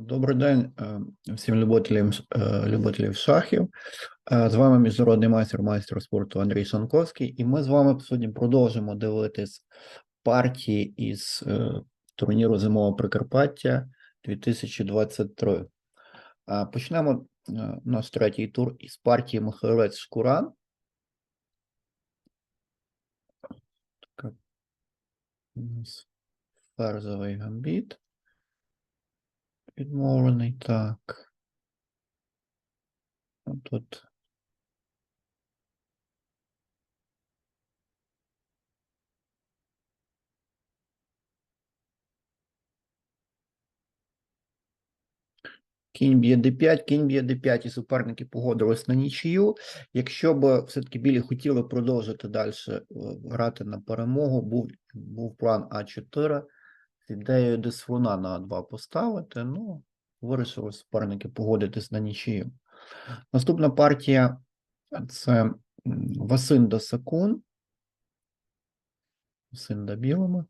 Добрий день всім любителям, любителів шахів. З вами міжнародний майстер майстер спорту Андрій Шанковський, і ми з вами сьогодні продовжимо дивитись партії із е, турніру Зимового Прикарпаття 2023. Е, Почнемо е, наш третій тур із партії Михайлець Шкуран. Ферзовий гамбіт. Відмовлений, так. Тут кінь б'є d5, кінь б'є d5, і суперники погодились на нічию. Якщо б все-таки білі хотіли продовжити далі грати на перемогу, був, був план А4 з ідеєю слона на А2 поставити. Ну, вирішили суперники погодитись на нічию. Наступна партія це Васинда Сакун. Васинда білими.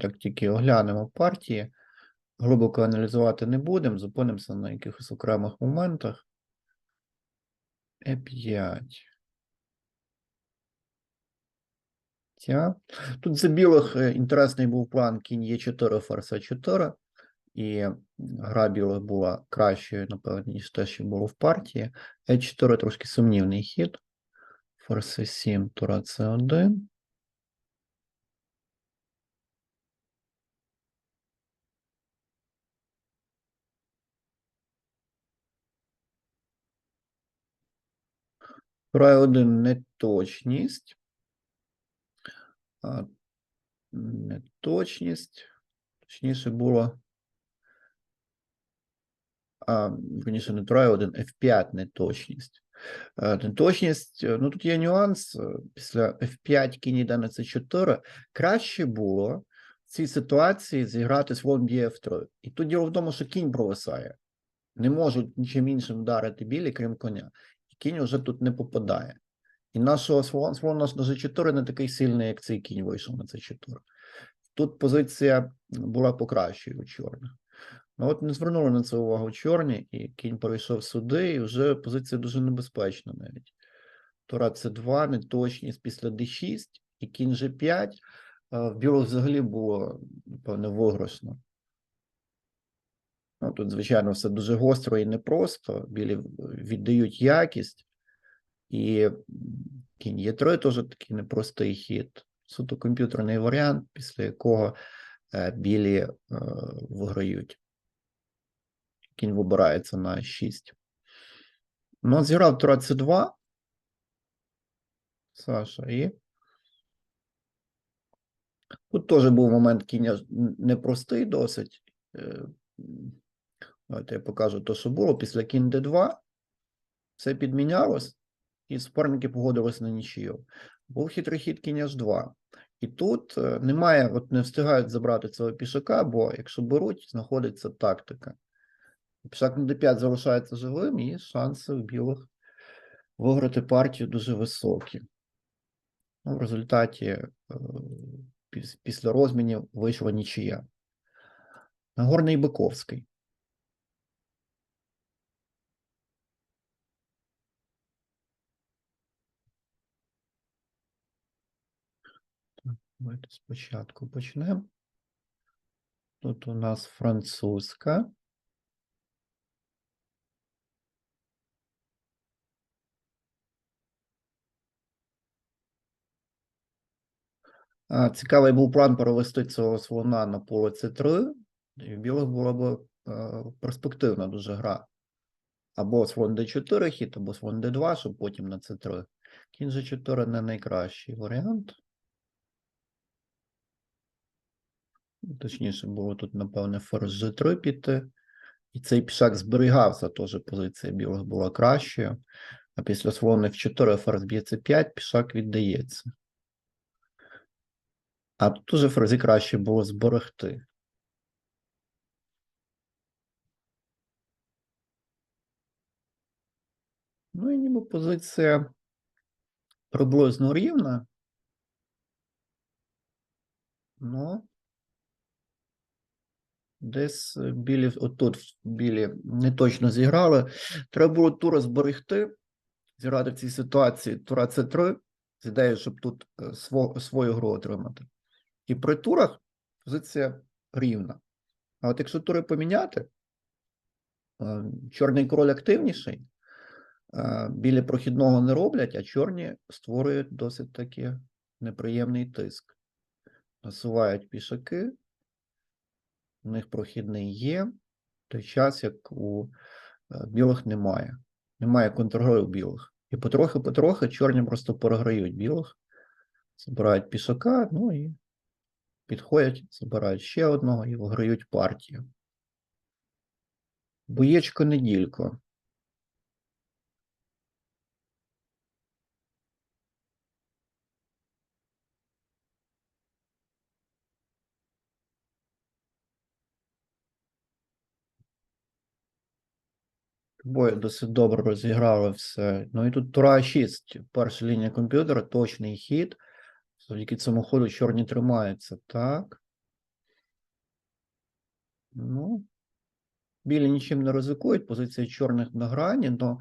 Так тільки оглянемо партії. Глибоко аналізувати не будемо, зупинимося на якихось окремих моментах. Е5. Ця. Тут за білих інтересний був план кінь Е4, ферзь А4. І гра білих була кращою, напевно, ніж те, що було в партії. Е4 трошки сумнівний хід. Ферзь С7, Тура С1. Тура 1 неточність. Неточність. Точніше було. А, верніше, не Тура 1, F5 неточність. Неточність, ну тут є нюанс. Після F5 кінь йде на C4. Краще було в цій ситуації зіграти слон б'є F3. І тут діло в тому, що кінь провисає. Не можуть нічим іншим вдарити білі, крім коня. І кінь вже тут не попадає. І нашого слон, на G4 не такий сильний, як цей кінь вийшов на C4. Тут позиція була покращою у чорних. Ну от не звернули на це увагу чорні, і кінь перейшов сюди, і вже позиція дуже небезпечна навіть. Тура С2, неточність після d6, і кінь G5. а В білих взагалі було, напевне, виграшно. Ну, тут, звичайно, все дуже гостро і непросто. Білі віддають якість, і кінь Е3 теж такий непростий хід. Суто комп'ютерний варіант, після якого е, білі е, виграють. Кінь вибирається на 6. Ну, зіграв Тура С2. Саша, і тут теж був момент кіня непростий досить. Е, Давайте я покажу те, що було. Після кінь Д2 все підмінялось, і суперники погодились на нічию. Був хитрий хід кінь H2. І тут е, немає, от не встигають забрати цього пішака, бо якщо беруть, знаходиться тактика. Пішак на d5 залишається живим, і шанси у білих виграти партію дуже високі. Ну, в результаті е, після розмінів вийшла нічия. Нагорний Биковський. Так, Давайте спочатку почнемо. Тут у нас французька. Цікавий був план перевести цього слона на поле С3, і в білих була б е, перспективна дуже гра. Або слон d4 хід, або слон d2, щоб потім на c3. Кінь g4 не найкращий варіант. Точніше було тут, напевне, ферзь g3 піти. І цей пішак зберігався, теж позиція білих була кращою. А після слона f4 ферзь б'є c5, пішак віддається. А тут уже ферзі краще було зберегти. Ну і ніби позиція приблизно рівна. Ну, Десь е, білі, отут білі не точно зіграли. Треба було тура зберегти, зіграти в цій ситуації тура С3, з ідеєю, щоб тут е, сво, свою гру отримати. І при турах позиція рівна. А от якщо тури поміняти, е, чорний король активніший, білі прохідного не роблять, а чорні створюють досить таки неприємний тиск. Насувають пішаки, у них прохідний є, в той час, як у е, білих немає. Немає контргри білих. І потрохи-потрохи чорні просто переграють білих, забирають пісока, ну і підходять, забирають ще одного і виграють партію. Боєчко неділько. Бої досить добре розіграли все. Ну і тут Тура 6, перша лінія комп'ютера, точний хід. Завдяки цьому ходу чорні тримаються. Так. Ну, білі нічим не ризикують, позиція чорних на грані, але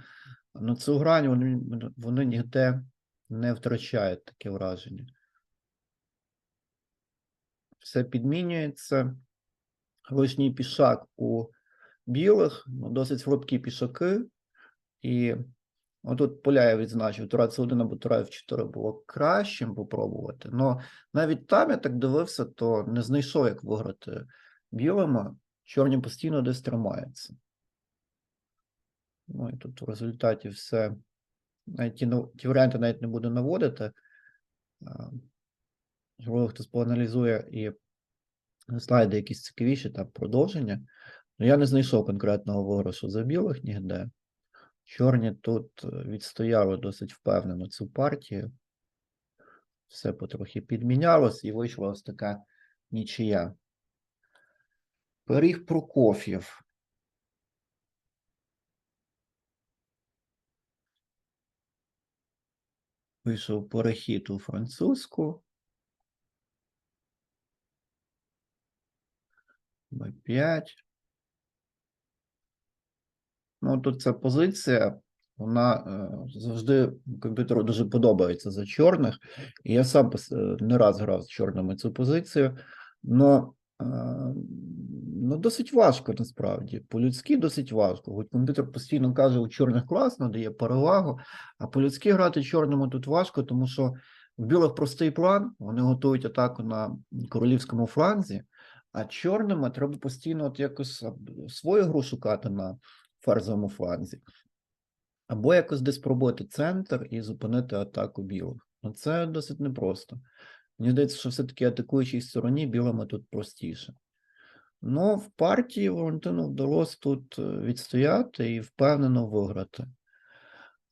на цю грань вони, вони ніде не втрачають таке враження. Все підмінюється. Лишній пішак у білих, ну, досить слабкі пішаки. І отут Поляєв відзначив, Тура С1 або Тура F4 було кращим попробувати. Но навіть там я так дивився, то не знайшов, як виграти білими. Чорні постійно десь тримаються. Ну і тут в результаті все. Навіть ті, ті варіанти навіть не буду наводити. Можливо, хтось поаналізує і слайди якісь цікавіші та продовження. Ну, я не знайшов конкретного виграшу за білих ніде. Чорні тут е, відстояли досить впевнено цю партію. Все потрохи підмінялось і вийшла ось така нічия. Пиріг Прокоф'єв. Вийшов перехід у французьку. Б5. Ну, тут ця позиція, вона е, завжди комп'ютеру дуже подобається за чорних. І я сам е, не раз грав з чорними цю позицію. Но е, ну, досить важко насправді. По-людськи досить важко. Хоч комп'ютер постійно каже, у чорних класно, дає перевагу, а по-людськи грати чорному тут важко, тому що в білих простий план, вони готують атаку на королівському фланзі, а чорними треба постійно от якось свою гру шукати на ферзовому фланзі. Або якось десь пробити центр і зупинити атаку білих. Ну, це досить непросто. Мені здається, що все-таки атакуючій стороні білими тут простіше. Ну, в партії Валентину вдалося тут е, відстояти і впевнено виграти.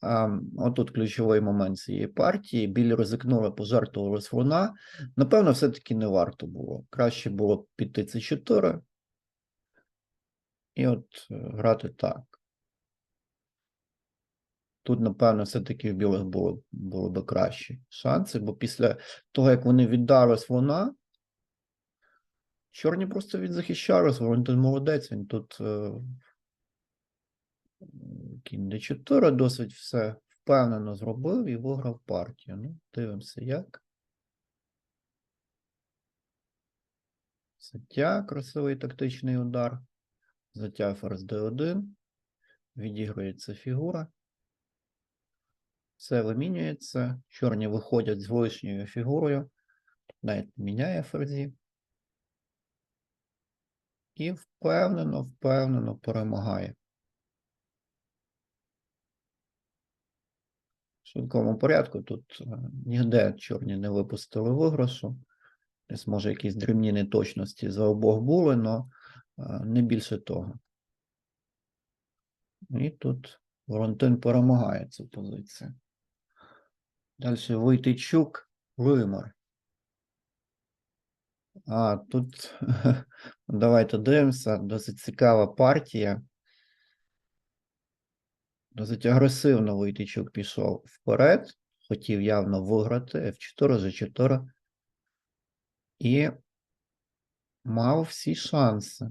А, отут ключовий момент цієї партії. Білі ризикнули, пожертвували слона. Напевно, все-таки не варто було. Краще було піти С4 і от е, грати так. Тут, напевно, все-таки в білих було, було б кращі шанси, бо після того, як вони віддали слона, чорні просто відзахищались, Валентин молодець, він тут кінь d4 досить все впевнено зробив і виграв партію. Ну, дивимося, як. Заття, красивий тактичний удар. Заття ферзь d1. Відігрується фігура. Все вимінюється. Чорні виходять з лишньою фігурою. Навіть міняє ферзі. І впевнено, впевнено перемагає. В швидкому порядку тут е, ніде чорні не випустили виграшу. Десь, може, якісь дрібні неточності за обох були, але не більше того. І тут Валентин перемагає цю позицію. Далі Войтичук, Лимар. А, тут давайте дивимося. Досить цікава партія. Досить агресивно Войтичук пішов вперед. Хотів явно виграти F4, G4. І мав всі шанси.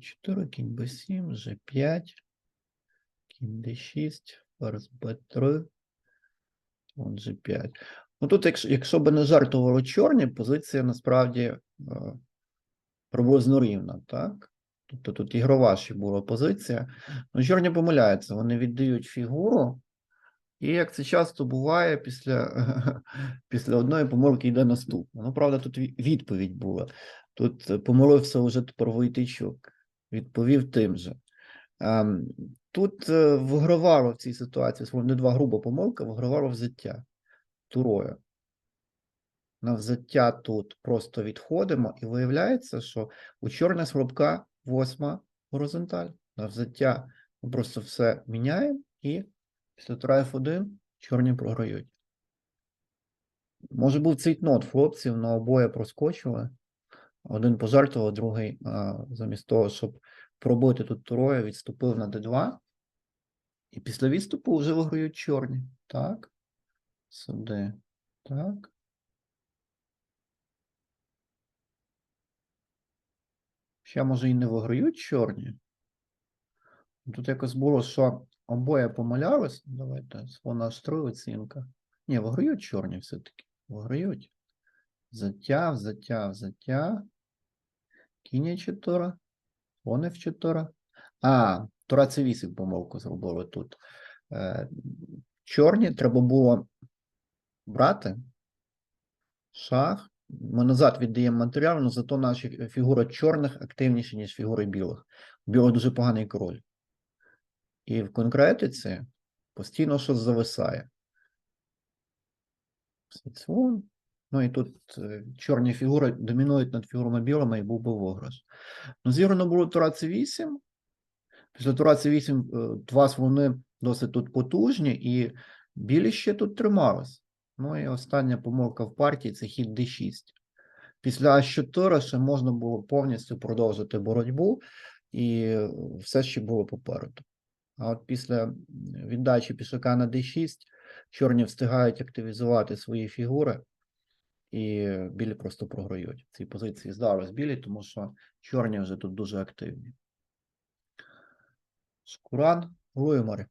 4, кінь b7, g5, кінь d6, ферзь b3, он g5. Ну тут, якщо, якщо би не жартували чорні, позиція насправді е, приблизно рівна, так? Тобто тут ігрова ще була позиція. Ну, чорні помиляються, вони віддають фігуру, і як це часто буває, після, після одної помилки йде наступна. Ну, правда, тут відповідь була. Тут помилився вже тепер Войтичук, відповів тим же. Ем, Тут е, вигравало в цій ситуації, не два груба помилка, вигравало взяття турою. На взяття тут просто відходимо, і виявляється, що у чорна слабка восьма горизонталь. На взяття ми просто все міняємо, і після тура F1 чорні програють. Може був цейтнот хлопців, але обоє проскочили. Один пожертвував, другий, замість того, щоб пробити тут турою, відступив на d2. І після відступу вже виграють чорні. Так. Сюди. Так. Ще, може, і не виграють чорні. Тут якось було, що обоє помилялись. Давайте вона штри оцінка. Ні, виграють чорні все-таки. Виграють. Затяв, затяв, затяв. Кінь 4. Вони в 4. А, Тура це 8 помилку зробили тут. Е, чорні треба було брати. Шах. Ми назад віддаємо матеріал, але зато наші фі- фігури чорних активніші, ніж фігури білих. У білих дуже поганий король. І в конкретиці постійно щось зависає. Слон. Ну і тут е, чорні фігури домінують над фігурами білими і був би виграш. Ну, зіграно було тура c8. Після тура c8 е, два слони досить тут потужні, і білі ще тут тримались. Ну і остання помилка в партії це хід d6. Після А4 ще можна було повністю продовжити боротьбу, і все ще було попереду. А от після віддачі пішака на d6 чорні встигають активізувати свої фігури, і білі просто програють. В цій позиції здалось білі, тому що чорні вже тут дуже активні. Шкуран, Луємари.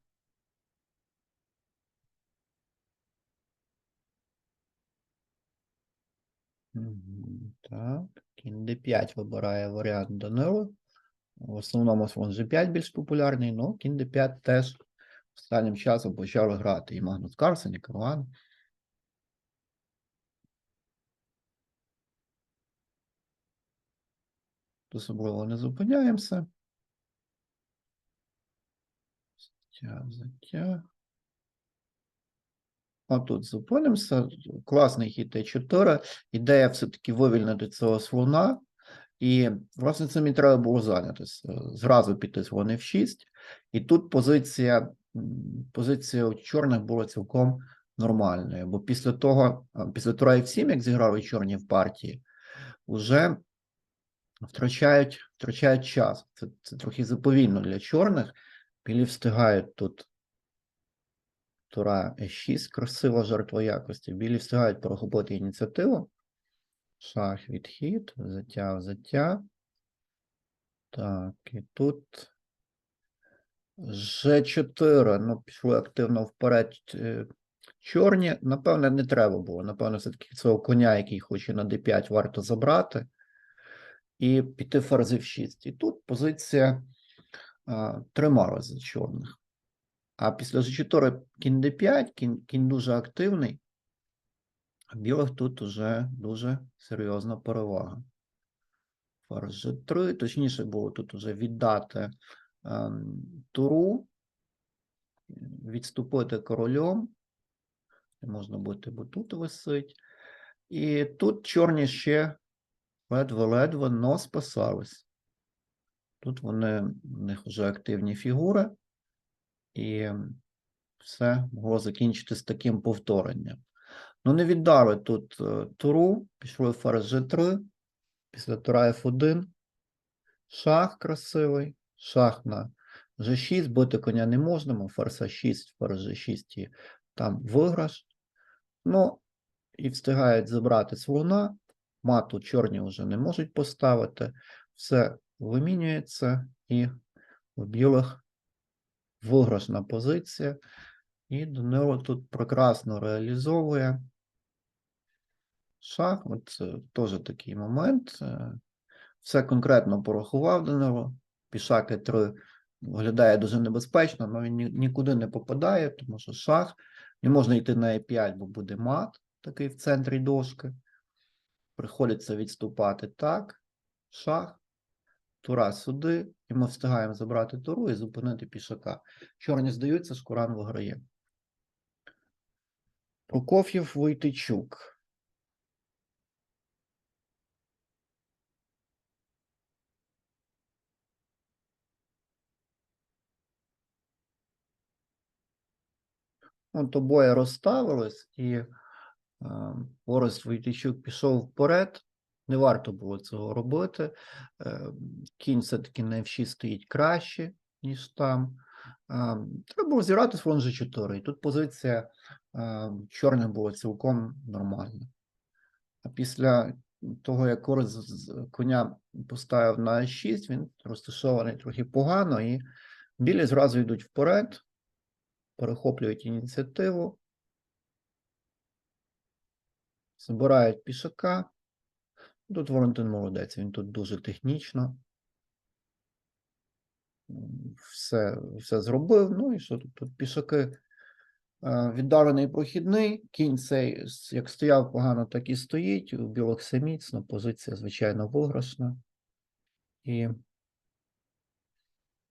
Так, кінь d5 вибирає варіант Данило. В основному слон G5 більш популярний, ну кінь d5 теж останнім часом почали грати і Магнус Карлсен, і Карван. Особливо не зупиняємося. Затяг, затяг. А тут зупинимося. Класний хід Е4. Ідея все-таки вивільнити цього слона. І, власне, цим і треба було зайнятися. Зразу піти слон F6. І тут позиція, позиція у чорних була цілком нормальною. Бо після того, після тура F7, як зіграли чорні в партії, вже втрачають, втрачають час. Це, це трохи заповільно для чорних. Білі встигають тут Тура Е6, красива жертва якості. Білі встигають перехопити ініціативу. Шах, відхід, затяг, затяг. Так, і тут Ж4, ну, пішли активно вперед. е, Чорні, напевне, не треба було. Напевно, все-таки цього коня, який хоче на d5, варто забрати. І піти ферзь f6. І тут позиція а, трималась за чорних. А після G4 кінь d5, кінь, кінь дуже активний. А білих тут уже дуже серйозна перевага. Ферзь G3, точніше було тут уже віддати ем, туру, відступити королем. Можна бути, бо тут висить. І тут чорні ще ледве-ледве, но спасались. Тут вони, в них вже активні фігури, і все могло закінчитись таким повторенням. Ну, не віддали тут е, туру, пішли ферзь G3, після тура F1, шах красивий, шах на G6, бити коня не можна, ферзь А6, ферзь G6 і там виграш. Ну, і встигають забрати слона, мату чорні вже не можуть поставити, все вимінюється, і у білих виграшна позиція. І Данило тут прекрасно реалізовує шах. От теж такий момент. е, Все конкретно порахував Данило. Пішак і 3 виглядає дуже небезпечно, але він нікуди не попадає, тому що шах. Не можна йти на e5, бо буде мат такий в центрі дошки. Приходиться відступати так. Шах. Тура сюди, і ми встигаємо забрати туру і зупинити пішака. Чорні здаються, Шкуран виграє. Прокоф'єв Войтичук. От обоє розставились, і Орест Войтичук пішов вперед. Не варто було цього робити. Е, кінь все-таки на F6 стоїть краще, ніж там. Е, треба було зіграти слон G4, і тут позиція е, чорних була цілком нормальна. А після того, як Орест коня поставив на А6, він розташований трохи погано, і білі зразу йдуть вперед, перехоплюють ініціативу, забирають пішака. Тут Валентин молодець, він тут дуже технічно. Все, все зробив. Ну і що тут? Тут пішаки е, віддалений прохідний. Кінь цей як стояв погано, так і стоїть. У білих все міцно, позиція, звичайно, виграшна. І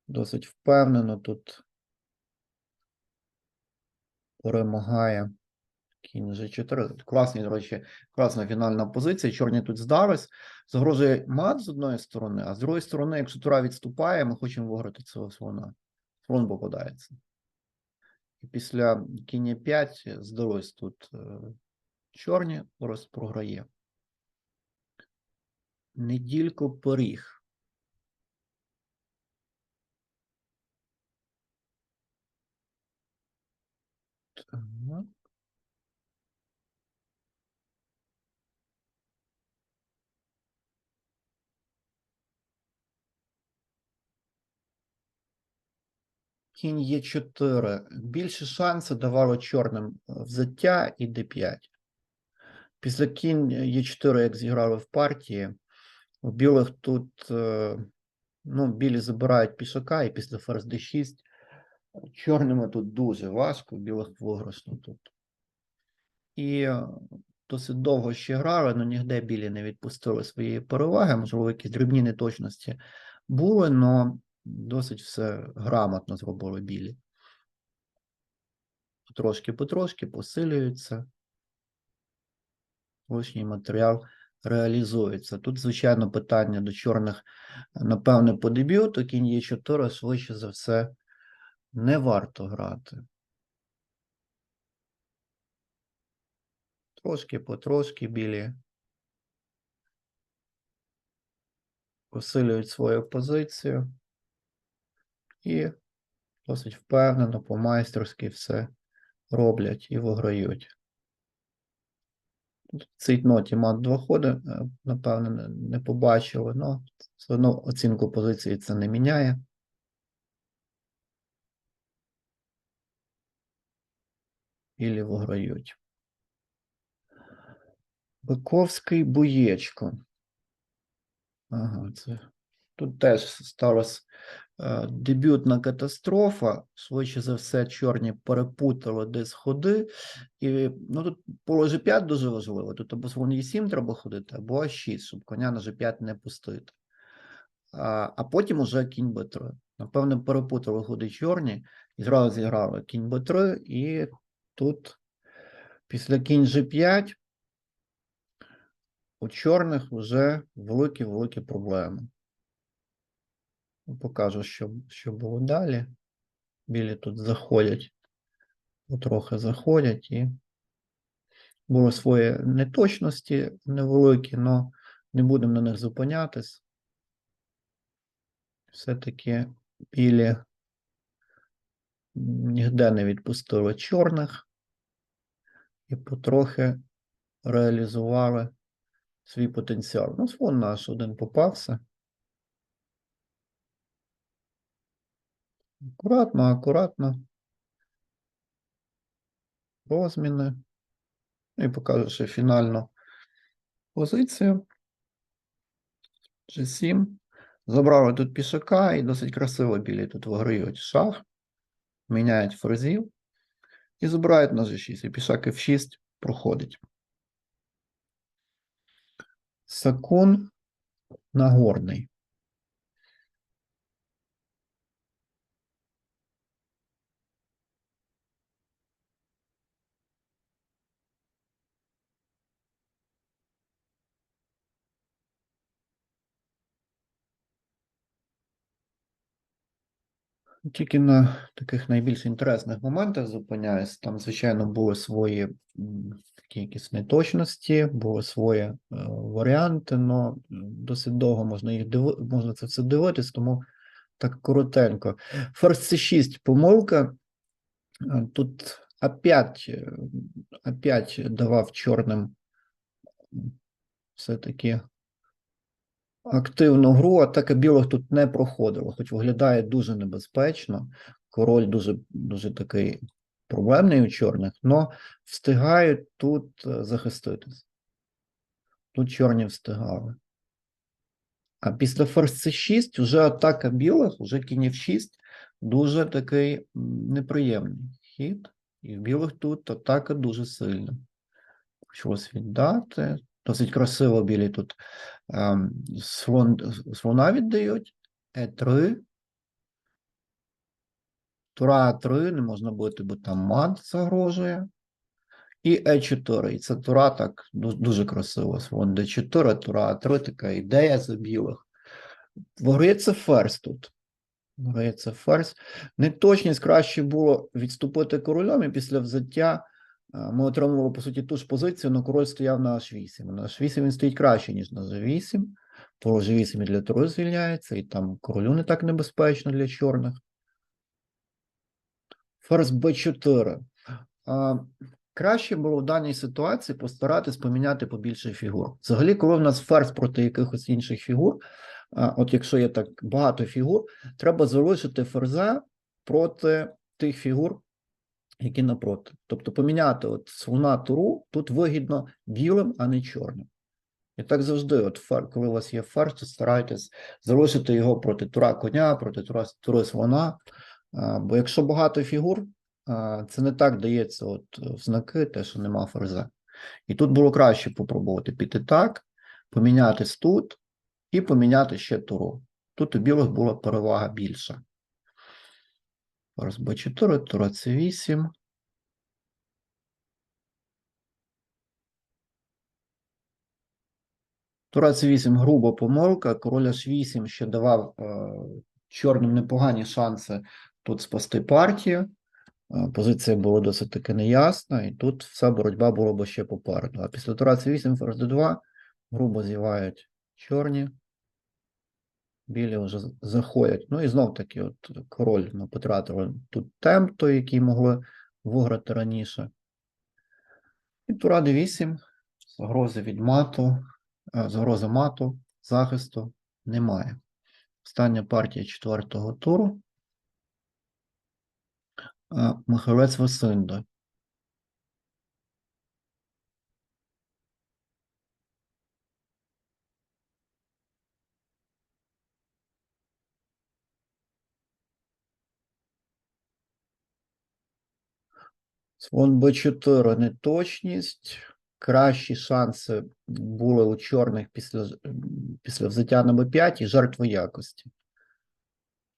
досить впевнено тут перемагає кінь G4. Класний, до речі, класна фінальна позиція. Чорні тут здались. Загрожує мат з одної сторони, а з другої сторони, якщо тура відступає, ми хочемо виграти цього слона. Слон попадається. І після кіння 5 здалось тут е, чорні, Орес програє. Неділько поріг. Так. Кінь Е4. Більше шанси давало чорним е, взяття і d5. Після кінь Е4, як зіграли в партії, у білих тут е, ну, білі забирають пішака, і після ферзь d6 чорними тут дуже важко, білих виграшно тут. І е, досить довго ще грали, але ніде білі не відпустили своєї переваги. Можливо, якісь дрібні неточності були, але досить все грамотно зробили білі. Потрошки-потрошки посилюються. Лишній матеріал реалізується. Тут, звичайно, питання до чорних, напевне, по дебюту. Кінь є 4 швидше за все, не варто грати. Трошки потрошки білі посилюють свою позицію і досить впевнено, по-майстерськи все роблять і виграють. В цій ноті мат два ходи, е, напевно, не- побачили, але все одно оцінку позиції це не міняє. Білі виграють. Биковський Буєчко. Ага, це тут теж сталася е, дебютна катастрофа. Швидше за все, чорні перепутали десь ходи. І ну, тут поле G5 дуже важливо. Тут або слон E7 треба ходити, або А6, щоб коня на G5 не пустити. А, а потім уже кінь Б3. Напевне, перепутали ходи чорні і зразу зіграли кінь Б3, і тут після кінь G5 у чорних вже великі-великі проблеми. Ну, Покажу, що, що було далі. Білі тут заходять, потрохи заходять і були свої неточності невеликі, але не будемо на них зупинятись. Все-таки білі ніде не відпустили чорних і потрохи реалізували свій потенціал. Ну, слон наш один попався. Акуратно, акуратно. Розміни. І покажу ще фінальну позицію. G7. Забрали тут пішака і досить красиво білі тут виграють шах. Міняють ферзів. І забирають на G6. І пішак F6 проходить. Сакун Нагорний. Тільки на таких найбільш інтересних моментах зупиняюсь. Там, звичайно, були свої такі якісь неточності, були свої е, варіанти, але досить довго можна їх диви... можна це все дивитись, тому так коротенько. Ферзь C6 помилка. Е, Тут опять, е, опять давав чорним все-таки активну гру, атака білих тут не проходила, хоч виглядає дуже небезпечно. Король дуже, дуже такий проблемний у чорних, але встигають тут е, захиститись. Тут чорні встигали. А після ферзь c6 вже атака білих, вже кінь f6, дуже такий неприємний хід. І в білих тут атака дуже сильна. Щось віддати. Досить красиво білі тут ем, слон, слона віддають. Е3. Тура А3 не можна бити, бо там мат загрожує. І Е4. І це тура так дуже красиво. Слон Д4, тура А3, така ідея за білих. Виграється ферзь тут. Виграється ферзь. Неточність краще було відступити королем, і після взяття ми отримували, по суті, ту ж позицію, але король стояв на H8. На H8 він стоїть краще, ніж на G8. По G8 і для туру звільняється, і там королю не так небезпечно для чорних. Ферзь b4. А, краще було в даній ситуації постаратись поміняти побільше фігур. Взагалі, коли в нас ферзь проти якихось інших фігур, а, от якщо є так багато фігур, треба залишити ферза проти тих фігур, які напроти. Тобто поміняти от слона туру тут вигідно білим, а не чорним. І так завжди, от фер, коли у вас є ферзь, то старайтесь залишити його проти тура коня, проти тура, тури слона. Бо якщо багато фігур, це не так дається от в знаки, те, що нема ферза. І тут було краще попробувати піти так, помінятись тут і поміняти ще туру. Тут у білих була перевага більша. Ферзь b4, тура c8. Тура c8 груба помилка, король h8 ще давав е, чорним непогані шанси тут спасти партію. Е, Позиція була досить таки неясна, і тут вся боротьба була б ще попереду. А після тура c8 ферзь d2 грубо зівають чорні. Білі вже заходять. Ну і знов таки, от король ну, потратили тут темп, той, який могли виграти раніше. І тура d8, загрози від мату, е, загрози мату, захисту немає. Остання партія четвертого туру. Е, Михайлець Слон Б4 неточність. Кращі шанси були у чорних після, після взяття на Б5 і жертви якості.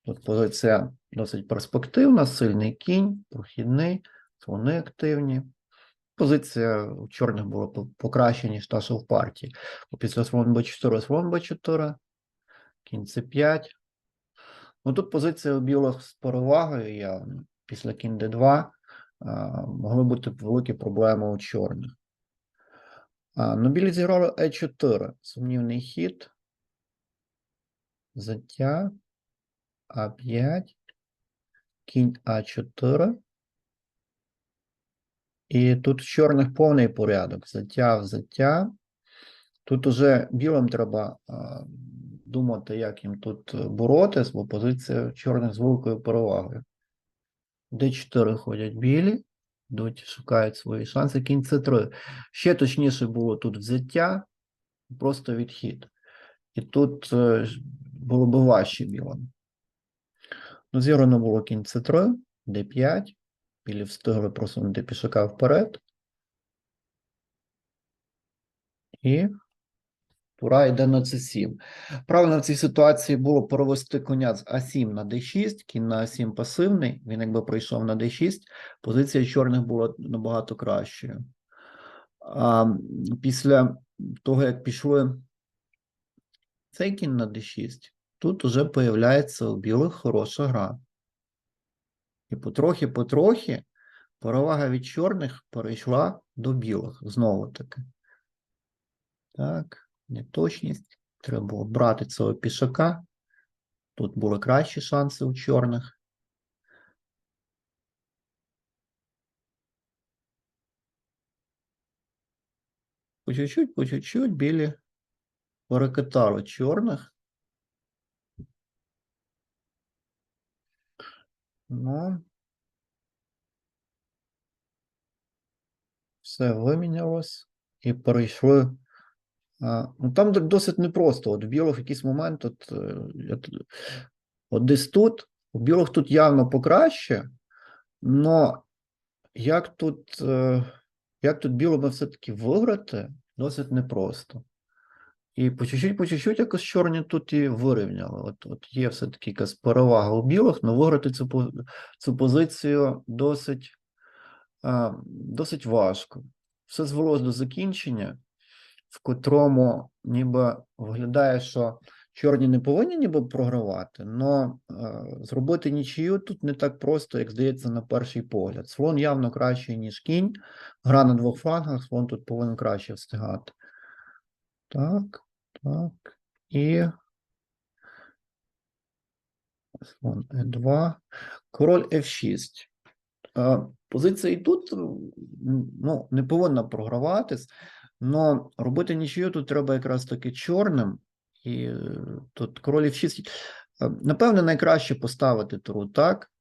Тут позиція досить перспективна, сильний кінь, прохідний, слони активні. Позиція у чорних була по- покраще, ніж та, що в партії. Після слон Б4, слон Б4, кінь С5. Ну тут позиція у білих з перевагою явно. Після кінь Д2 а, могли бути великі проблеми у чорних. Ну, білі зіграли Е4. Сумнівний хід. Заття. А5. Кінь А4. І тут в чорних повний порядок. Заття, взяття. Тут уже білим треба думати, як їм тут боротись, бо позиція чорних з великою перевагою. Д4 ходять білі, йдуть, шукають свої шанси. Кінь С3. Ще точніше було тут взяття, просто відхід. І тут е, було б важче білим. Ну, зіграно було кінь С3, Д5. Білі встигли просунути пішака вперед. І тура йде на С7. Правильно в цій ситуації було перевести коня з А7 на Д6, кінь на А7 пасивний, він якби прийшов на Д6, позиція чорних була набагато кращою. А після того, як пішли цей кінь на D6, тут уже появляється у білих хороша гра. І потрохи-потрохи перевага від чорних перейшла до білих знову таки. Так, неточність. Треба було брати цього пішака. Тут були кращі шанси у чорних. По чуть-чуть, по чуть-чуть білі перекатали чорних. Ну, все вимінялось і перейшли. Ну там досить непросто. От у білих якийсь момент, от, е, от десь тут, у білих тут явно покраще, но як тут, е, як тут білими все-таки виграти, досить непросто. І по чуть-чуть, по чуть-чуть якось чорні тут і вирівняли. От, от є все-таки якась перевага у білих, але виграти цю, цю позицію досить, досить важко. Все звелось до закінчення, в котрому ніби виглядає, що чорні не повинні ніби програвати, але зробити нічию тут не так просто, як здається, на перший погляд. Слон явно кращий, ніж кінь. Гра на двох флангах, слон тут повинен краще встигати. Так, так. І слон Е2. Король F6. Е, Позиція і тут ну, не повинна програватись, але робити нічию тут треба якраз таки чорним. І тут король F6. Е, Напевне, найкраще поставити туру так,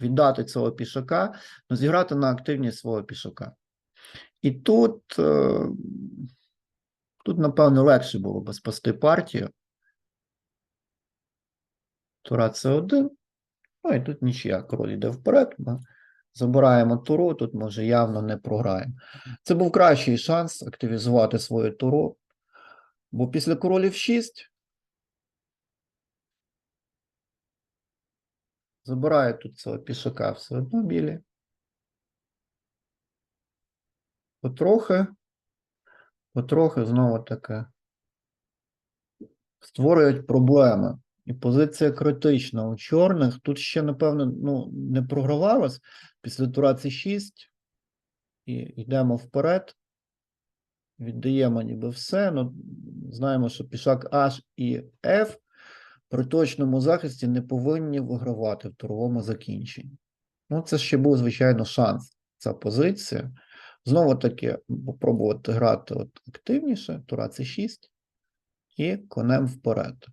віддати цього пішака, але зіграти на активність свого пішака. І тут, е, тут, напевне, легше було би спасти партію. Тура С1. Ну і тут нічия, король йде вперед. Забираємо туру, тут може явно не програємо. Це був кращий шанс активізувати свою туру. Бо після королів 6 забирає тут цього пішака все одно білі. Потрохи, потрохи знову таки створюють проблеми. І позиція критична у чорних. Тут ще, напевно, ну, не програвалось. Після тура С6 і йдемо вперед. Віддаємо ніби все. Ну, знаємо, що пішак H і F при точному захисті не повинні вигравати в туровому закінченні. Ну, це ще був, звичайно, шанс. Ця позиція. Знову таки, попробувати грати от активніше, тура С6 і конем вперед.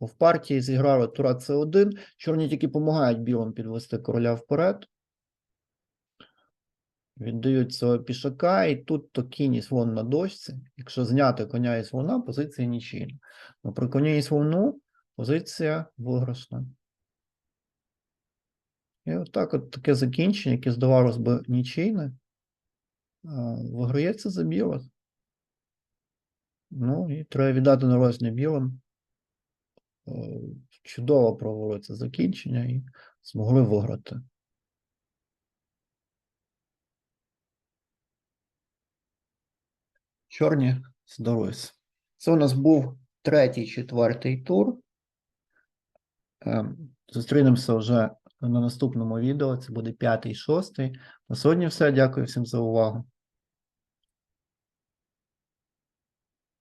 Бо в партії зіграли тура С1, чорні тільки допомагають білим підвести короля вперед. Віддають цього пішака, і тут то кінь і слон на дошці. Якщо зняти коня і слона, позиція нічийна. Но при коні і слону позиція виграшна. І отак от таке закінчення, яке здавалось би нічийне, виграється за білих. Ну і треба віддати належне білим. Е, Чудово провели це закінчення і змогли виграти. Чорні здалось. Це у нас був третій, четвертий тур. Ем, Зустрінемося вже на наступному відео. Це буде п'ятий, шостий. На сьогодні все. Дякую всім за увагу.